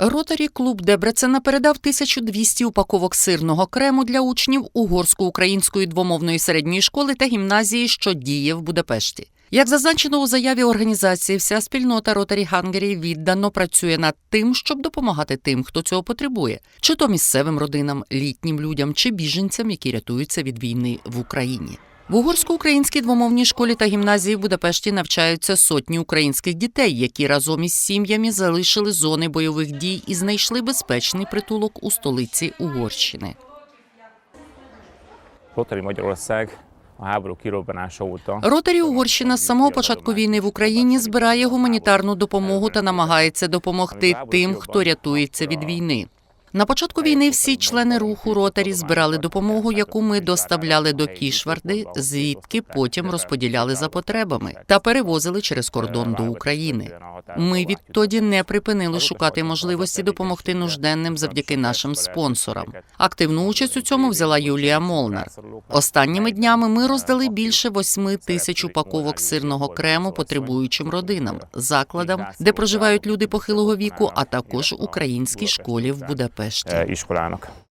Ротарі клуб Дебрецена передав 1200 упаковок сирного крему для учнів угорсько-української двомовної середньої школи та гімназії, що діє в Будапешті. Як зазначено у заяві організації, вся спільнота Ротарі Хангері віддано працює над тим, щоб допомагати тим, хто цього потребує, чи то місцевим родинам, літнім людям, чи біженцям, які рятуються від війни в Україні. В угорсько-українській двомовній школі та гімназії в Будапешті навчаються сотні українських дітей, які разом із сім'ями залишили зони бойових дій і знайшли безпечний притулок у столиці Угорщини. Rotary Magyarország Ротарі Угорщина з самого початку війни в Україні збирає гуманітарну допомогу та намагається допомогти тим, хто рятується від війни. На початку війни всі члени руху Ротарі збирали допомогу, яку ми доставляли до Кішварди, звідки потім розподіляли за потребами та перевозили через кордон до України. Ми відтоді не припинили шукати можливості допомогти нужденним завдяки нашим спонсорам. Активну участь у цьому взяла Юлія Молнар. Останніми днями ми роздали більше восьми тисяч упаковок сирного крему потребуючим родинам, закладам, де проживають люди похилого віку, а також українській школі в Будапешті. Budapest eh, iskolának.